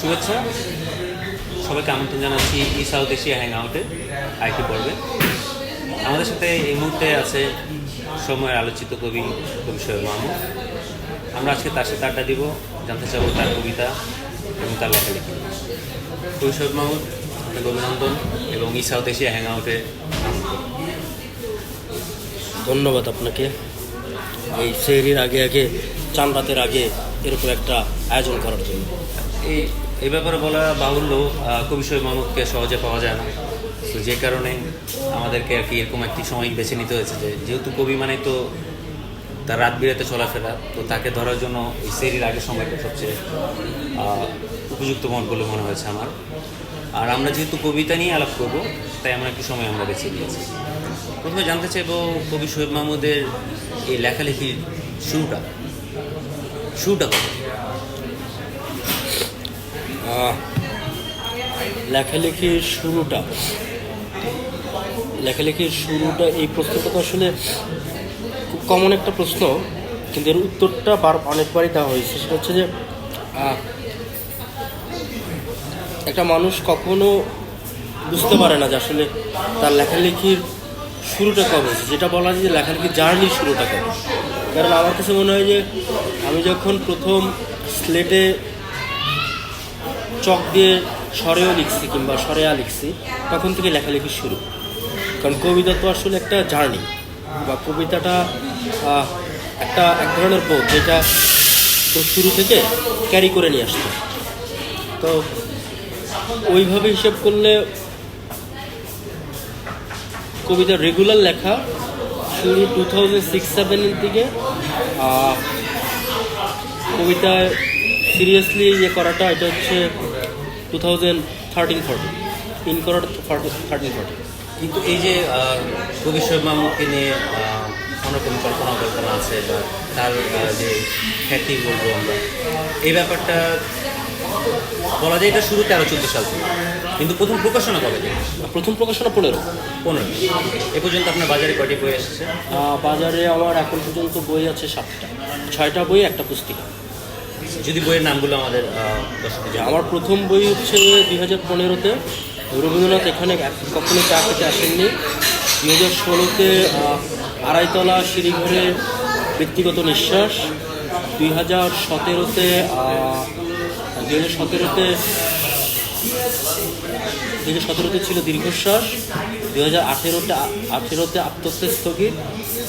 শুভেচ্ছা। সবাইকে আমন্ত্রণ জানাচ্ছি ই সাউথ এশিয়া হ্যাং আউটে আইটি পর্বে। আমাদের সাথে এই মুহূর্তে আছে সময়ের আলোচিত কবি কবি সোহেল মাহমুদ আমরা আজকে তার সাথে আড্ডা দিব জানতে চাবো তার কবিতা এবং তার লেখালেখি কবি সোহেল মাহমুদ আপনাকে অভিনন্দন এবং ই সাউথ এশিয়া হ্যাং আউটে ধন্যবাদ আপনাকে। এই সেহরির আগে আগে চান রাতের আগে এরকম একটা আয়োজন করার জন্য। এই এই ব্যাপারে বলা বাহুল্য কবি সোহেল মাহমুদকে সহজে পাওয়া যায় না। তো যে কারণে আমাদেরকে আর কি এরকম একটি সময় বেছে নিতে হয়েছে যে, যেহেতু কবি মানে তো তার রাত বিরাতে চলাফেরা, তো তাকে ধরার জন্য এই সেরির আগের সময়টা সবচেয়ে উপযুক্ত মন বলে মনে হয়েছে আমার। আর আমরা যেহেতু কবিতা নিয়ে আলাপ করব, তাই আমরা একটু সময় আমরা বেছে নিয়েছি। প্রথমে জানতে চাইব কবি সোহেব মাহমুদের এই লেখালেখির শুরুটা। শুরুটা কবে? লেখালেখির শুরুটা। লেখালেখির শুরুটা, এই প্রশ্নটা তো আসলে খুব কমন একটা প্রশ্ন, কিন্তু এর উত্তরটা বার, অনেকবারই দেওয়া হয়েছে। সেটা হচ্ছে যে একটা মানুষ কখনো বুঝতে পারে না যে আসলে তার লেখালেখির শুরুটা কবে যেটা বলা যায় যে লেখালেখির জার্নির শুরুটা কবে। কারণ আমার কাছে মনে হয় যে, আমি যখন প্রথম স্লেটে চক দিয়ে সরেও লিখছি কিংবা স্বরেয়া লিখছি, তখন থেকে লেখালেখি শুরু। কারণ কবিতা তো আসলে একটা জার্নি, বা কবিতাটা একটা এক ধরনের বোধ যেটা তো শুরু থেকে ক্যারি করে নিয়ে আসতো তো ওইভাবে হিসেব করলে কবিতার রেগুলার লেখা শুরু টু থাউজেন্ড সিক্স সেভেনের দিকে কবিতায় সিরিয়াসলি ইয়ে করাটা এটা হচ্ছে two thousand thirteen fourteen in করাটা থার্টিন ফোরটিন কিন্তু এই যে সোহেব মাহমুদকে নিয়ে অন্যরকম কল্পনা কল্পনা আছে বা তার যে খ্যাতি বলব আমরা এই ব্যাপারটা বলা যায় এটা শুরু তেরো চোদ্দ সাল থেকে। কিন্তু প্রথম প্রকাশনা কবে প্রথম প্রকাশনা পনেরো। পনেরো। এ পর্যন্ত আপনার বাজারে কয়টি বই এসেছে? বাজারে আমার এখন পর্যন্ত বই আছে সাতটা। ছয়টা বই একটা পুস্তিকা। যদি বইয়ের নামগুলো আমাদের। আমার প্রথম বই হচ্ছে দুই হাজার পনেরোতে রবীন্দ্রনাথ এখানে কখনো চা খেতে আসেননি। দুই হাজার ষোলোতে আড়াইতলা সিঁড়িঘরে ব্যক্তিগত নিঃশ্বাস। দুই হাজার সতেরোতে দুই হাজার সতেরোতে, দুই হাজার সতেরোতে ছিল দীর্ঘশ্বাস। দুই হাজার আঠেরোতে আঠেরোতে আত্মহত্যা স্থগিত।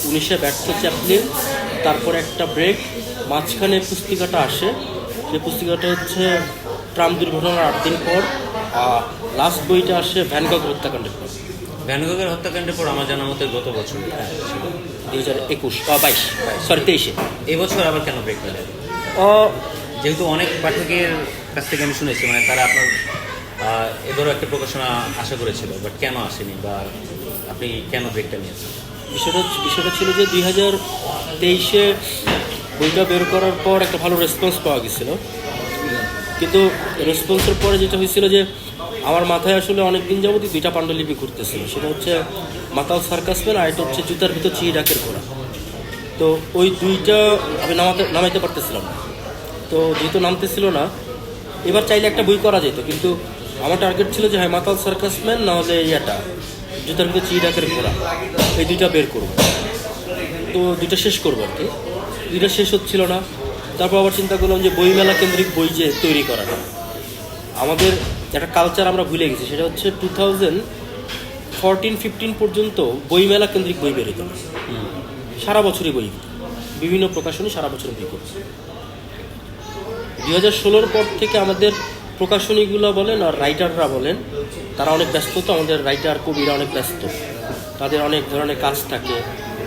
উনিশে ব্যর্থ চ্যাপলিন। তারপর একটা ব্রেক। মাঝখানে পুস্তিকাটা আসে। যে পুস্তিকাটা হচ্ছে ট্রাম দুর্ঘটনার আট দিন পর আর লাস্ট বইটা আসে ভ্যানগক হত্যাকাণ্ডের পর। ভ্যানগগের হত্যাকাণ্ডের পর আমার জানা মতে গত বছর দুই হাজার একুশ বা বাইশ সরি তেইশে। এবছর আবার কেন ব্রেক পেলেন? যেহেতু অনেক পাঠকের কাছ থেকে আমি শুনেছি মানে তারা আপনার এবারও একটা প্রকাশনা আশা করেছিল বাট কেন আসেনি বা আপনি কেন ব্রেকটা নিয়েছেন? বিষয়টা বিষয়টা ছিল যে দুই হাজার তেইশে বইটা বের করার পর একটা ভালো রেসপন্স পাওয়া গেছিল। কিন্তু রেসপন্সের পরে যেটা হয়েছিল যে, আমার মাথায় আসলে অনেক দিন যাবতই দুইটা পাণ্ডুলিপি ঘুরতেছিল। সেটা হচ্ছে মাতাল সার্কাসম্যান আর এটা হচ্ছে জুতার ভিতর চিড়ি ডাকের করা তো ওই দুইটা আমি নামাতে নামাইতে পারতেছিলাম না। তো যেহেতু নামতেছিল না, এবার চাইলে একটা বই করা যেত। কিন্তু আমার টার্গেট ছিল যে হ্যাঁ মাতাল সার্কাসম্যান না হলে ইয়েটা, জুতার ভিতর চিড়ি ডাকের ঘোড়া। এই দুইটা বের করব। তো দুইটা শেষ করব আর কি। দুইটা শেষ হচ্ছিল না। তারপর আবার চিন্তা করলাম যে বইমেলা কেন্দ্রিক বই যে তৈরি করাটা আমাদের একটা কালচার আমরা ভুলে গেছি, সেটা হচ্ছে টু থাউজেন্ড ফোরটিন ফিফটিন পর্যন্ত বইমেলা কেন্দ্রিক বই বেরোতো সারা বছরই বই বিভিন্ন প্রকাশনী সারা বছর বই করছে দুই হাজার ষোলোর পর থেকে আমাদের প্রকাশনীগুলো বলেন আর রাইটাররা বলেন, তারা অনেক ব্যস্ত তো, আমাদের রাইটার কবিরা অনেক ব্যস্ত। তাদের অনেক ধরনের কাজ থাকে,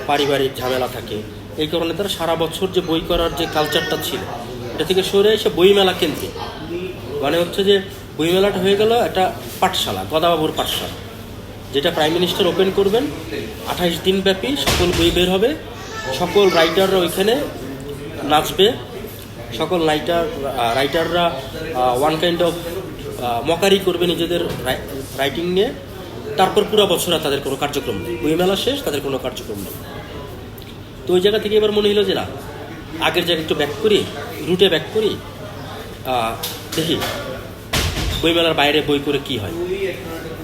পারিবারিক ঝামেলা থাকে। এই কারণে তারা সারা বছর যে বই করার যে কালচারটা ছিল, এটা থেকে সরে এসে বইমেলা কেন্দ্রিক মানে হচ্ছে যে বইমেলাটা হয়ে গেল একটা পাঠশালা, গদাবাবুর পাঠশালা, যেটা প্রাইম মিনিস্টার ওপেন করবেন। আঠাইশ দিন ব্যাপী সকল বই বের হবে, সকল রাইটাররা ওইখানে নাচবে, সকল রাইটার রাইটাররা ওয়ান কাইন্ড অফ মকারি করবে নিজেদের রাইটিং নিয়ে। তারপর পুরো বছর তাদের কোনো কার্যক্রম নেই। বইমেলা শেষ, তাদের কোনো কার্যক্রম নেই। তো ওই জায়গা থেকে এবার মনে হলো যে না আগের জায়গা একটু ব্যাক করি রুটে ব্যাক করি দেখি বইমেলার বাইরে বই করে কি হয়।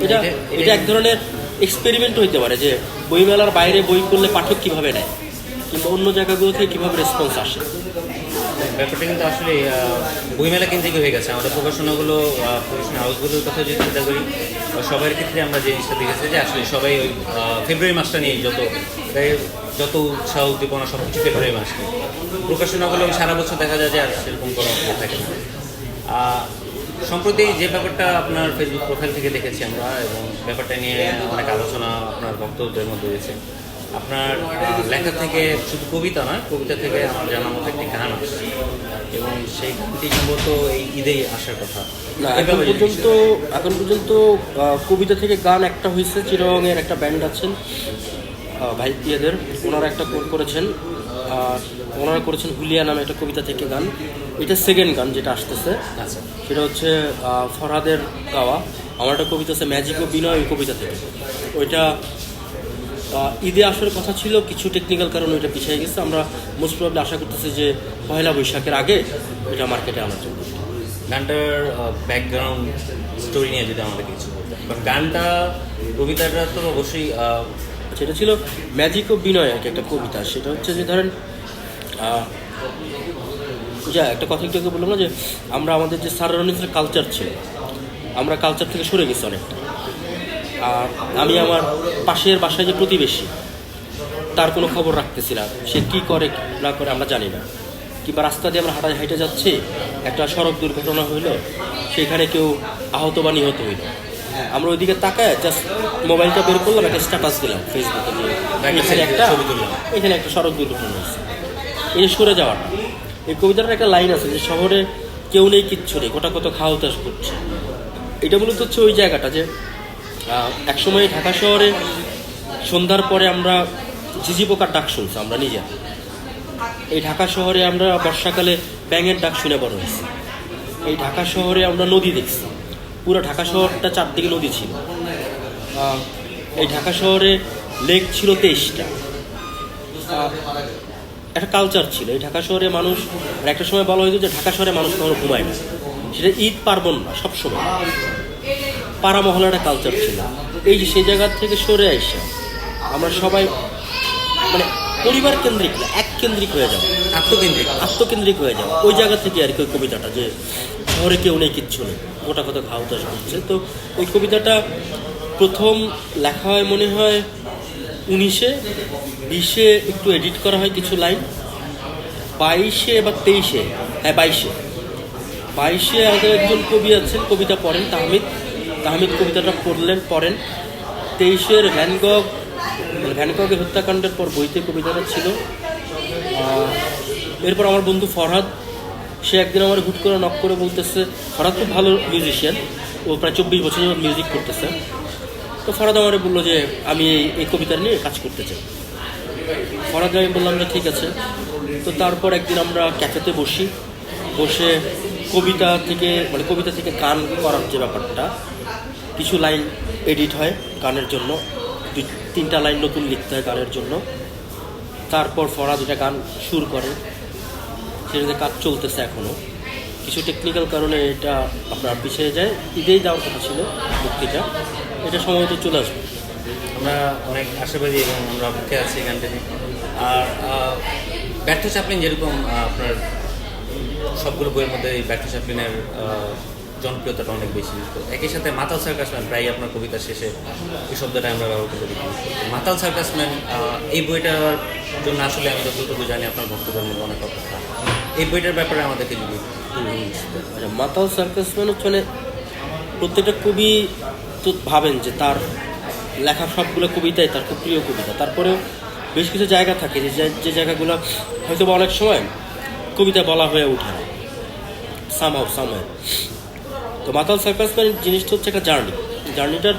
এটা এটা- এটা এক ধরনের এক্সপেরিমেন্ট হইতে পারে যে বইমেলার বাইরে বই করলে পাঠক কীভাবে নেয় কিংবা অন্য জায়গাগুলো থেকে কীভাবে রেসপন্স আসে। ব্যাপারটা কিন্তু আসলে বইমেলা কেন্দ্রিক হয়ে গেছে। আমাদের প্রকাশনাগুলো প্রকাশনা হাউসগুলোর কথা যদি চিন্তা করি সবার ক্ষেত্রে আমরা যে জিনিসটা দেখেছি যে আসলে সবাই ওই ফেব্রুয়ারি মাসটা নিয়ে যত যত উৎসাহ, উদ্দীপনা সব কিছু ফেব্রুয়ারি মাস নিয়ে। প্রকাশনাগুলো সারা বছর দেখা যায় যে আর সেরকম কোনো ইয়ে থাকে না। সম্প্রতি যে ব্যাপারটা আপনার ফেসবুক প্রোফাইল থেকে দেখেছি আমরা, এবং ব্যাপারটা নিয়ে অনেক আলোচনা, আপনার বক্তব্যের মধ্যে হয়েছে আপনার লেখা থেকে শুধু কবিতা নয় কবিতা থেকে আমার জানার মতো একটি গান আসছে। এবং সেই গানটি সম্ভবত এই ঈদেই আসার কথা। এখন পর্যন্ত এখন পর্যন্ত কবিতা থেকে গান একটা হয়েছে চিরঙের একটা ব্যান্ড আছেন ভাই ইয়েদের ওনারা একটা কোর করেছেন আর ওনারা করেছেন হুলিয়া নামে একটা কবিতা থেকে গান। এটা সেকেন্ড গান যেটা আসতেছে। আচ্ছা। সেটা হচ্ছে ফরহাদের গাওয়া। আমার একটা কবিতা আছে ম্যাজিক ও বিনয় ওই কবিতা থেকে। ওইটা ঈদে আসার কথা ছিল কিছু টেকনিক্যাল কারণে ওইটা পিছিয়ে গেছে। আমরা মোস্ট প্রবলি আশা করতেছি যে পয়লা বৈশাখের আগে এটা মার্কেটে আনার জন্য গানটার ব্যাকগ্রাউন্ড স্টোরি নিয়ে যদি আমাদের কিছু কারণ গানটা কবিতাটা তো অবশ্যই সেটা ছিল ম্যাজিক ও বিনয় আর একটা কবিতা। সেটা হচ্ছে যে ধরেন যা একটা কথা একটু বললাম না যে আমরা আমাদের যে সারাউন্ডিংসের কালচার ছিল আমরা কালচার থেকে সরে গেছি অনেকটা। আর আমি আমার পাশের বাসায় যে প্রতিবেশী তার কোনো খবর রাখতেছি না। সে কী করে না করে আমরা জানি না। কিংবা রাস্তা দিয়ে আমরা হাঁটা হেঁটে যাচ্ছি একটা সড়ক দুর্ঘটনা হইল সেখানে কেউ আহত বা নিহত হইল। আমরা ওইদিকে তাকায় জাস্ট মোবাইলটা বের করলাম একটা স্ট্যাটাস দিলাম ফেসবুকে একটা এখানে একটা এখানে একটা সড়ক দুর্ঘটনা হয়েছে। এই সরে যাওয়াটা এই কবিতাটার একটা লাইন আছে যে শহরে কেউ নেই কিচ্ছু নেই গোটা কত খাওয়া তাস করছে। এটা মূলত হচ্ছে ওই জায়গাটা যে একসময় ঢাকা শহরে সন্ধ্যার পরে আমরা ঝিঝি পোকার ডাক শুনছি, আমরা নিজে। এই ঢাকা শহরে আমরা বর্ষাকালে ব্যাঙের ডাক শুনে বড় হয়েছি। এই ঢাকা শহরে আমরা নদী দেখছি। পুরো ঢাকা শহরটা চারদিকে নদী ছিল। এই ঢাকা শহরে লেক ছিল তেইশটা। একটা কালচার ছিল। এই ঢাকা শহরে মানুষ একটা সময় বলা হয়েছে যে ঢাকা শহরে মানুষ কখনো ঘুমায় না। সেটা ঈদ, পার্বণ না সবসময়। পাড়া মহলার একটা কালচার ছিল। এই যে সেই জায়গা থেকে সরে আইসা আমরা সবাই মানে পরিবার কেন্দ্রিক না এক কেন্দ্রিক হয়ে যাব। আত্মকেন্দ্রিক। আত্মকেন্দ্রিক হয়ে যাওয়া ওই জায়গা থেকে আর কি ওই কবিতাটা যে শহরে কেউ নেই কিচ্ছু নেই। গোটা কথা তাস করছে তো ওই কবিতাটা প্রথম লেখা হয় মনে হয় উনিশে বিশে একটু এডিট করা হয় কিছু লাইন বাইশে বা তেইশে হ্যাঁ বাইশে। বাইশে আমাদের একজন কবি আছেন কবিতা পড়েন তাহমিদ। তাহমিদ কবিতাটা পড়লেন, পড়েন। তেইশের ভ্যানগগ মানে ভ্যানগগের হত্যাকাণ্ডের পর বইতে কবিতাটা ছিল। এরপর আমার বন্ধু ফরহাদ, সে একদিন আমার হুট করে নক করে বলতেছে, ফরহাদ খুব ভালো মিউজিশিয়ান ও প্রায় চব্বিশ বছর যাবত মিউজিক করতেছে। তো ফরহাদ আমার বলল যে, আমি এই এই কবিতা নিয়ে কাজ করতে চাই। ফরহাদ আমি বললাম যে, ঠিক আছে। তো তারপর একদিন আমরা ক্যাফেতে বসি। বসে কবিতা থেকে মানে কবিতা থেকে গান করার যে ব্যাপারটা কিছু লাইন এডিট হয় গানের জন্য। দুই, তিনটা লাইন নতুন লিখতে হয় গানের জন্য। তারপর ফরা এটা গান সুর করে। সেটাতে কাজ চলতেছে এখনও কিছু টেকনিক্যাল কারণে এটা আপনার পিছিয়ে যায়। ঈদেই দেওয়ার কথা ছিল মুক্তিটা। এটা সম্ভবত চলে আসবে। আমরা অনেক আশাবাদী এবং আমরা অপেক্ষা আছি গানটা নিয়ে। আর ব্যর্থ চাপলিন যেরকম আপনার সবগুলো বইয়ের মধ্যে এই ব্যর্থ চাপলিনের জনপ্রিয়তাটা অনেক বেশি। একই সাথে মাতাল সার্কাসম্যান প্রায় আপনার কবিতার শেষে এই শব্দটা আমরা ব্যবহার করে দেখি। মাতাল সার্কাসম্যান এই বইটার জন্য আসলে আমি যতটুকু জানি আপনার ভক্তদের মধ্যে অনেক অপেক্ষা। এই বইটার ব্যাপারে আমাদেরকে যদি মানে মাতাল সার্কাস মানে হচ্ছে প্রত্যেকটা কবি তো ভাবেন যে তার লেখা সবগুলো কবিতাই তার খুব প্রিয় কবিতা। তারপরেও বেশ কিছু জায়গা থাকে যে যে- জায়গাগুলো হয়তো বা অনেক সময় কবিতা বলা হয়ে ওঠে না। সামহাও তো মাতাল সার্কাস মানে জিনিসটা হচ্ছে একটা জার্নি। জার্নিটার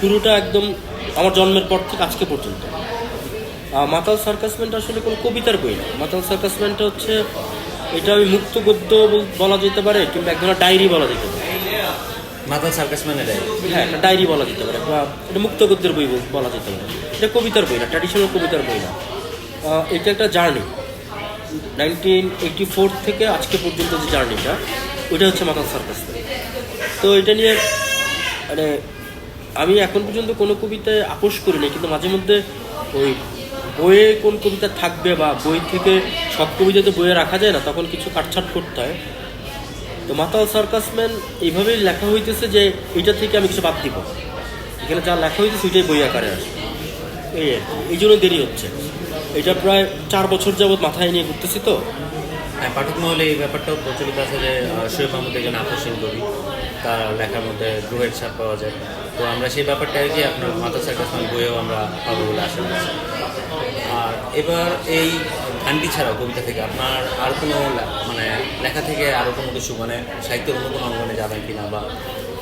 শুরুটা একদম আমার জন্মের পর থেকে আজকে পর্যন্ত। মাতাল সার্কাসমেন্ট আসলে কোনো কবিতার বই না। মাতাল সার্কাসমেন্টটা হচ্ছে এটা আমি মুক্ত গদ্য বল- যেতে পারে কিংবা এক ধরনের ডায়েরি বলা যেতে পারে। মাতাল সার্কাসম্যানের হ্যাঁ একটা ডায়েরি বলা যেতে পারে বা এটা মুক্ত গদ্যের বই বল- যেতে পারে। এটা কবিতার বই না ট্র্যাডিশনাল কবিতার বই না। এটা একটা জার্নি। নাইনটিন এইটি ফোর থেকে আজকে পর্যন্ত যে জার্নিটা ওইটা হচ্ছে মাতাল সার্কাসমেন্ট তো এটা নিয়ে মানে আমি এখন পর্যন্ত কোনো কবিতায় আপোষ করিনি কিন্তু মাঝে মধ্যে ওই বইয়ে কোন কবিতা থাকবে বা বই থেকে সব কবিতা তো বইয়ে রাখা যায় না, তখন কিছু কাটছাট করতে হয়। তো মাতাল সার্কাসম্যান এইভাবেই লেখা হইতেছে যে এইটা থেকে আমি কিছু বাদ দিব। এখানে যা লেখা হইতেছে ওইটাই বই আকারে আসে। এই আর কি। এই জন্য দেরি হচ্ছে। এটা প্রায় চার বছর যাবৎ মাথায় নিয়ে ঘুরতেছি তো। হ্যাঁ পাঠক মহলে এই ব্যাপারটাও প্রচলিত আছে যে শোয়েব মাহমুদ একজন আকর্ষণ কবি তার লেখার মধ্যে গ্রহের ছাপ পাওয়া যায়। তো আমরা সেই ব্যাপারটা আর কি আপনার মাতা সার্কাস বইয়েও আমরা পাবো বলে আশা করছি। আর এবার এই গানটি ছাড়াও কবিতা থেকে আপনার আর কোনো মানে লেখা থেকে আরও কোনো কিছু মানে সাহিত্যের অন্য কোনো অঙ্গনে যাবেন কিনা বা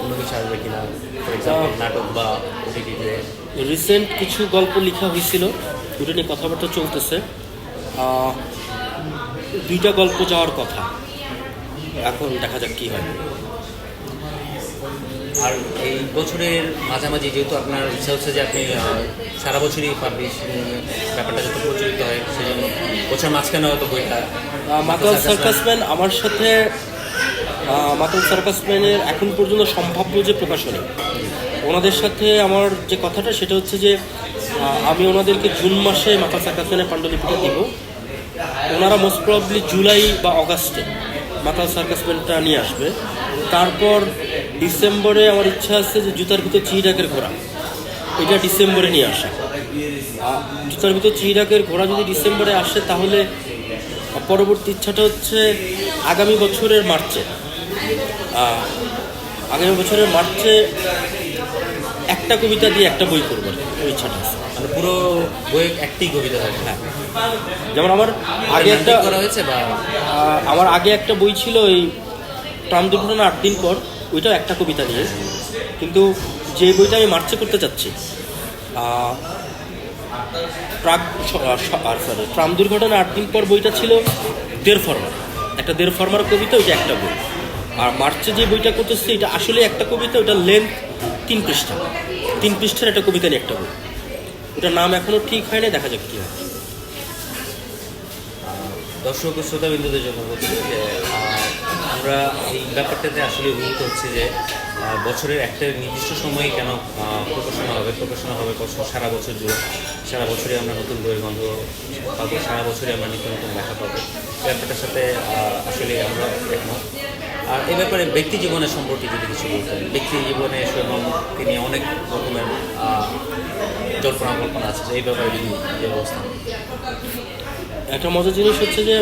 অন্য কিছু আসবে কিনা? ফর এক্সাম্পল নাটক বা ওটিটিতে রিসেন্ট কিছু গল্প লেখা হয়েছিল। দুটো নিয়ে কথাবার্তা চলতেছে। দুইটা গল্প যাওয়ার কথা। এখন দেখা যাক কি হয়। আর এই বছরের মাঝামাঝি যেহেতু আপনার ইচ্ছা হচ্ছে যে আপনি সারা বছরই পাবলিশ ব্যাপারটা যত প্রচলিত হয় সেই জন্য বছর মাঝখানে হয়তো বইটা। মাতাল সার্কাসম্যান আমার সাথে মাতাল সার্কাসম্যানের এখন পর্যন্ত সম্ভাব্য যে প্রকাশনী ওনাদের সাথে আমার যে কথাটা সেটা হচ্ছে যে আমি ওনাদেরকে জুন মাসে মাতাল সার্কাসম্যানের পাণ্ডুলিপিটা দিব। ওনারা মোস্ট প্রবলি জুলাই বা অগাস্টে মাতাল সার্কাসম্যানটা নিয়ে আসবে। তারপর ডিসেম্বরে আমার ইচ্ছা আছে যে জুতার ভিতর চিহিডাকের ঘোড়া। এটা ডিসেম্বরে নিয়ে আসা। জুতার ভিতর চিহিডাকের ঘোড়া যদি ডিসেম্বরে আসে তাহলে পরবর্তী ইচ্ছাটা হচ্ছে আগামী বছরের মার্চে। আগামী বছরের মার্চে একটা কবিতা দিয়ে একটা বই করব ওই ইচ্ছাটা আছে। মানে পুরো বই একটি কবিতা থাকে। হ্যাঁ। যেমন আমার আগে একটা করা হয়েছে বা আমার আগে একটা বই ছিল ওই ট্রাম দুর্ঘটনা আট দিন পর। ওইটাও একটা কবিতা নিয়ে। কিন্তু যে বইটা আমি মার্চে করতে চাচ্ছি প্রাক সরি ট্রাম দুর্ঘটনা আট দিন পর বইটা ছিল দেড় ফর্মার। একটা দেড় ফর্মার কবিতা, ওইটা একটা বই। আর মার্চে যে বইটা করতেছি, এটা আসলে একটা কবিতা ওটা লেন্থ তিন পৃষ্ঠা। তিন পৃষ্ঠার একটা কবিতা নিয়ে একটা বই। ওটার নাম এখনও ঠিক হয় না দেখা যাক কি হয়। দর্শক শ্রোতাবিন্দুদের জন্য বলছি আমরা এই ব্যাপারটাতে আসলে অভিভূত হচ্ছে যে বছরের একটা নির্দিষ্ট সময়ে কেন প্রকাশনা হবে প্রকাশনা হবে বছর, সারা বছর জুড়ে। সারা বছরই আমরা নতুন বইয়ের গন্ধ পাবো, সারা বছরই আমরা নিত্য নতুন লেখা পাবো। ব্যাপারটার সাথে আসলে আমরা একমত। আর এই ব্যাপারে ব্যক্তি জীবনের সম্পর্কে যদি কিছু বলতেন। ব্যক্তি জীবনে সোহেবকে নিয়ে অনেক রকমের জল্পনা কল্পনা আছে এই ব্যাপারে যদি যে অবস্থা। একটা মজার জিনিস হচ্ছে যে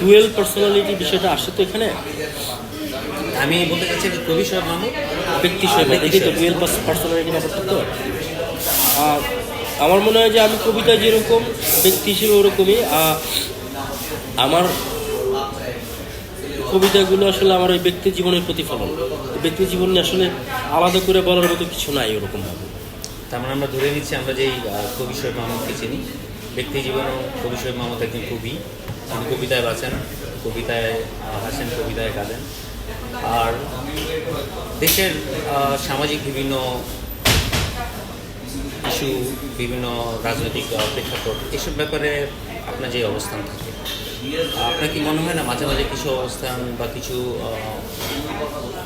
ডুয়েল পার্সোনালিটি বিষয়টা আসে তো এখানে? আমি বলতে চাচ্ছি যে কবি সোহেব মাহমুদ ব্যক্তি ব্যক্তি এটাই তো। ডুয়েল পার্সোনালিটি ব্যাপারটা তো। আমার মনে হয় যে আমি কবিতা যেরকম ব্যক্তি হিসেবে ওরকমই। আমার কবিতাগুলো আসলে আমার ওই ব্যক্তি জীবনের প্রতিফলন। ব্যক্তি জীবন নিয়ে আসলে আলাদা করে বলার মতো কিছু নাই ওরকম ভাবে। তার মানে আমরা ধরে নিচ্ছি আমরা যেই কবি সোহেব মাহমুদকে চিনি ব্যক্তি জীবনেও কবি সোহেব মাহমুদ একজন কবি। তিনি কবিতায় বাঁচেন, কবিতায় হাসেন, কবিতায় কাঁদেন আর দেশের সামাজিক বিভিন্ন ইস্যু, বিভিন্ন রাজনৈতিক প্রেক্ষাপট, এসব ব্যাপারে আপনার যে অবস্থান থাকে, আপনার কি মনে হয় না মাঝে মাঝে কিছু অবস্থান বা কিছু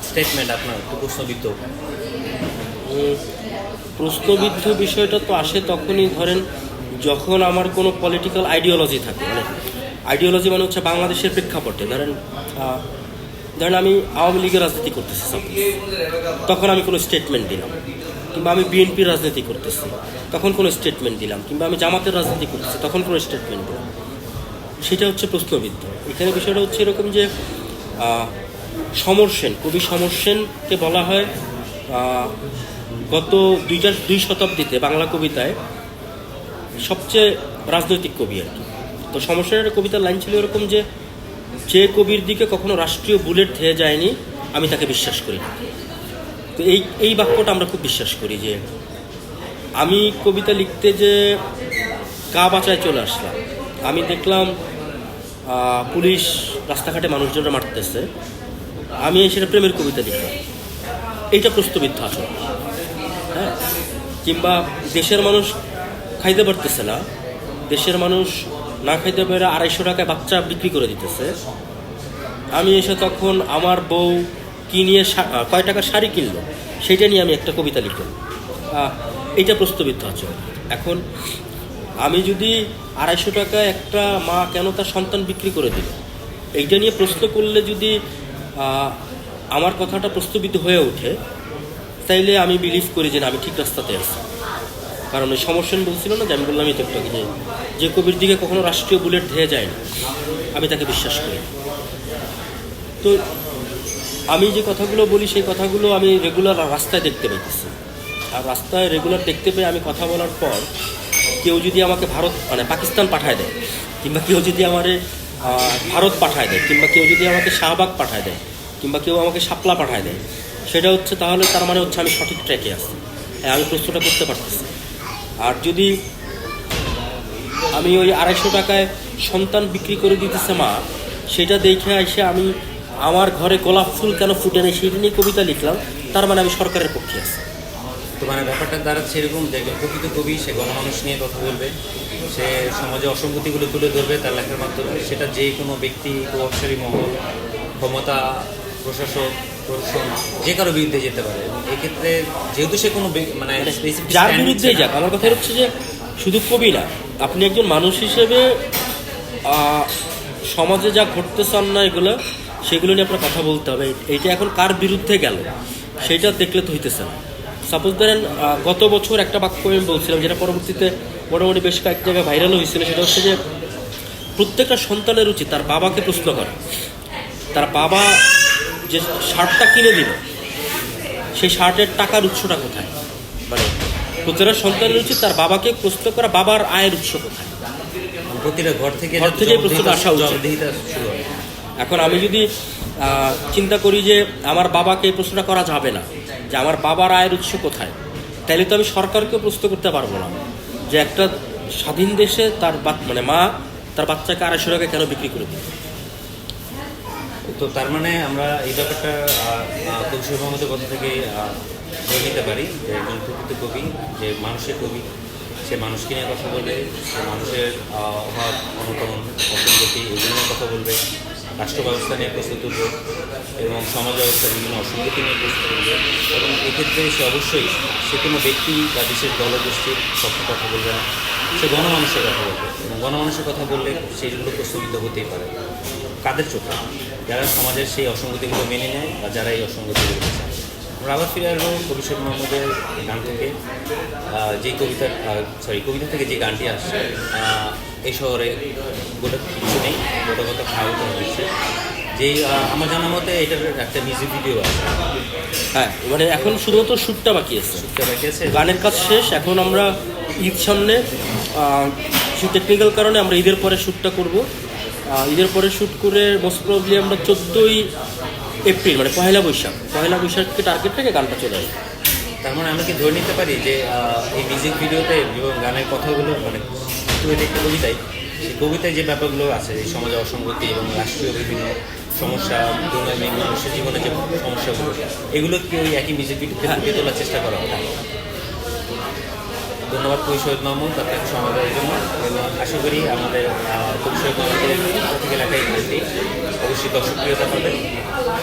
স্টেটমেন্ট আপনার একটু প্রশ্নবিদ্ধ? প্রশ্নবিদ্ধ বিষয়টা তো আসে তখনই ধরেন যখন আমার কোনো পলিটিক্যাল আইডিওলজি থাকে মানে আইডিওলজি মানে হচ্ছে বাংলাদেশের প্রেক্ষাপটে। ধরেন ধরেন আমি আওয়ামী লীগের রাজনীতি করতেছি। তখন আমি কোনো স্টেটমেন্ট দিলাম। কিংবা আমি বিএনপির রাজনীতি করতেছি, তখন কোনো স্টেটমেন্ট দিলাম। কিংবা আমি জামাতের রাজনীতি করতেছি, তখন কোনো স্টেটমেন্ট দিলাম। সেটা হচ্ছে প্রশ্নবিদ্ধ। এখানে বিষয়টা হচ্ছে এরকম যে সমর সেন, কবি সমর সেনকে বলা হয় গত দুইটা দুই শতাব্দীতে বাংলা কবিতায় সবচেয়ে রাজনৈতিক কবি আর কি। তো সমর সেনের কবিতার লাইন ছিল এরকম যে যে কবির দিকে কখনো রাষ্ট্রীয় বুলেট ধেয়ে যায়নি, আমি তাকে বিশ্বাস করি তো এই এই বাক্যটা আমরা খুব বিশ্বাস করি যে, আমি কবিতা লিখতে যে গা বাঁচায় চলে আসলাম। আমি দেখলাম পুলিশ রাস্তাঘাটে মানুষজনরা মারতেছে। আমি সেটা প্রেমের কবিতা লিখলাম। এইটা প্রস্তবিদ্ধ আসলে। হ্যাঁ? কিংবা দেশের মানুষ খাইতে পারতেছে না। দেশের মানুষ না খাইতে পেরে আড়াইশো টাকায় বাচ্চা বিক্রি করে দিতেছে। আমি এসে তখন আমার বউ কি নিয়ে শা- কয় টাকার শাড়ি কিনলো সেটা নিয়ে আমি একটা কবিতা লিখলাম। এইটা প্রস্তাবিত আছে। এখন আমি যদি আড়াইশো টাকায় একটা মা কেন তার সন্তান বিক্রি করে দিল? এইটা নিয়ে প্রশ্ন করলে যদি আমার কথাটা প্রস্তাবিত হয়ে ওঠে, তাইলে আমি বিলিভ করি যে না, আমি ঠিক রাস্তাতে আছি। কারণ ওই সমস্যান বলছিল না যে আমি বললাম তো একটু যে যে কবির দিকে কখনো রাষ্ট্রীয় বুলেট ধেয়ে যায় না আমি তাকে বিশ্বাস করি। তো আমি যে কথাগুলো বলি, সেই কথাগুলো আমি রেগুলার রাস্তায় দেখতে পাইতেছি। আর রাস্তায় রেগুলার দেখতে পেয়ে আমি কথা বলার পর কেউ যদি আমাকে ভারত মানে পাকিস্তান পাঠায় দেয়, কিংবা কেউ যদি আমারে ভারত পাঠায় দেয়, কিংবা কেউ যদি আমাকে শাহবাগ পাঠায় দেয়, কিংবা কেউ আমাকে শাপলা পাঠায় দেয়, সেটা হচ্ছে তাহলে তার মানে হচ্ছে আমি সঠিক ট্র্যাকে আছি। হ্যাঁ আমি প্রশ্নটা করতে পারতেছি। আর যদি আমি ওই আড়াইশো টাকায় সন্তান বিক্রি করে দিতেছে মা, সেটা দেখে এসে আমি আমার ঘরে গোলাপ ফুল কেন ফুটে নেই সেটা নিয়ে কবিতা লিখলাম, তার মানে আমি সরকারের পক্ষে আছি। তো মানে ব্যাপারটা দাঁড়াচ্ছে এরকম যে প্রকৃত কবি, সে গণমানুষ নিয়ে কথা বলবে, সে সমাজে অসঙ্গতিগুলো তুলে ধরবে তার লেখার মাধ্যমে, সেটা যে কোনো ব্যক্তি, প্রভাবশালী মহল, ক্ষমতা, প্রশাসক, প্রশাসন, যে কারও বিরুদ্ধে যেতে পারে। এক্ষেত্রে যেহেতু সে কোনো ব্যক্তি- মানে যার বিরুদ্ধেই যাক আমার কথা হচ্ছে যে শুধু কবি না আপনি একজন মানুষ হিসেবে সমাজে যা ঘটতেছে না এগুলো সেগুলো নিয়ে আপনার কথা বলতে হবে। এইটা এখন কার বিরুদ্ধে গেল? সেটা দেখলে তো হইতেছে না। সাপোজ ধরেন গত বছর একটা বাক্য আমি বলছিলাম যেটা পরবর্তীতে মোটামুটি বেশ কয়েক জায়গায় ভাইরাল হয়েছিল সেটা হচ্ছে যে প্রত্যেকটা সন্তানের উচিত তার বাবাকে প্রশ্ন করা। তার বাবা যে শার্টটা কিনে দিল সেই শার্টের টাকার উৎসটা কোথায়? মানে প্রতিটা সন্তানের উচিত তার বাবাকে প্রশ্ন করা বাবার আয়ের উৎস কোথায়? প্রতিটা ঘর থেকে ঘর থেকেই প্রশ্নটা আসা উচিত। এখন আমি যদি চিন্তা করি যে আমার বাবাকে এই প্রশ্নটা করা যাবে না যে আমার বাবার আয়ের উৎস কোথায় তাহলে তো আমি সরকারকেও প্রশ্ন করতে পারব না যে একটা স্বাধীন দেশে তার মানে মা তার বাচ্চাকে আড়াইশো টাকা কেন বিক্রি করে দিল? তো তার মানে আমরা এই ব্যাপারটা কৌশল মোহাম্মদের কথা থেকে ধরে নিতে পারি যে একজন প্রকৃত কবি, যে মানুষের কবি, সে মানুষকে নিয়ে কথা বলবে, সে মানুষের অভাব অনটন অসঙ্গতি এগুলো নিয়ে কথা বলবে রাষ্ট্র ব্যবস্থা নিয়ে প্রশ্ন তুলবে এবং সমাজ ব্যবস্থার বিভিন্ন অসঙ্গতি নিয়ে প্রশ্ন তুলবে এবং এক্ষেত্রে সে অবশ্যই সে কোনো ব্যক্তি বা বিশেষ দলগোষ্ঠীর পক্ষে কথা বলবে না, সে গণমানুষের কথা বলবে এবং গণমানুষের কথা বললে সেইগুলো প্রশ্নবিদ্ধ হতেই পারে। কাদের চোখে? যারা সমাজের সেই অসঙ্গতিগুলো মেনে নেয় বা যারা এই অসঙ্গতিগুলো চায় আমরা আবার ফিরে আসব কবিশর মোহাম্মদের গান থেকে। আহ, যেই কবিতা সরি কবিতা থেকে যে গানটি আসছে এই শহরে গোটা কিছু নেই গোটা কথা খাওয়া হচ্ছে। যেই আমার জানা মতে এটার একটা মিউজিক ভিডিও আছে। হ্যাঁ মানে এখন শুধুমাত্র শ্যুটটা বাকি আছে। শুটটা বাকি আছে। গানের কাজ শেষ এখন আমরা ঈদ সামনে কিছু টেকনিক্যাল কারণে আমরা ঈদের পরে শ্যুটটা করব। ঈদের পরে শ্যুট করে মোস্ট প্রবলি আমরা চোদ্দোই এপ্রিল মানে পয়লা বৈশাখ পয়লা বৈশাখকে টার্গেট রেখে গানটা চলে আসবে। তার মানে আমরা কি ধরে নিতে পারি যে এই মিউজিক ভিডিওতে এবং গানের কথাগুলো মানে তুমি একটা কবিতায়, সেই কবিতায় যে ব্যাপারগুলো আছে, এই সমাজে অসঙ্গতি এবং রাষ্ট্রীয় বিভিন্ন সমস্যা দৈনন্দিন মানুষের জীবনে যে সমস্যাগুলো, এগুলো কি ওই একই মিউজিক ভিডিওতে তোলার চেষ্টা করা হবে? ধন্যবাদ কবি সৈয়দ মাহমুদ আপনাকে সময় দেওয়ার জন্য। এবং আশা করি আমাদের পরিষদ সৈয়দ মাহমুদের থেকে লেখা এই গানটি অবশ্যই দর্শকপ্রিয়তা পাবে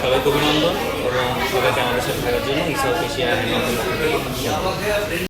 সবাইকে অভিনন্দন এবং সবাইকে আমাদের সাথে থাকার জন্য ইসা অফিসিয়াল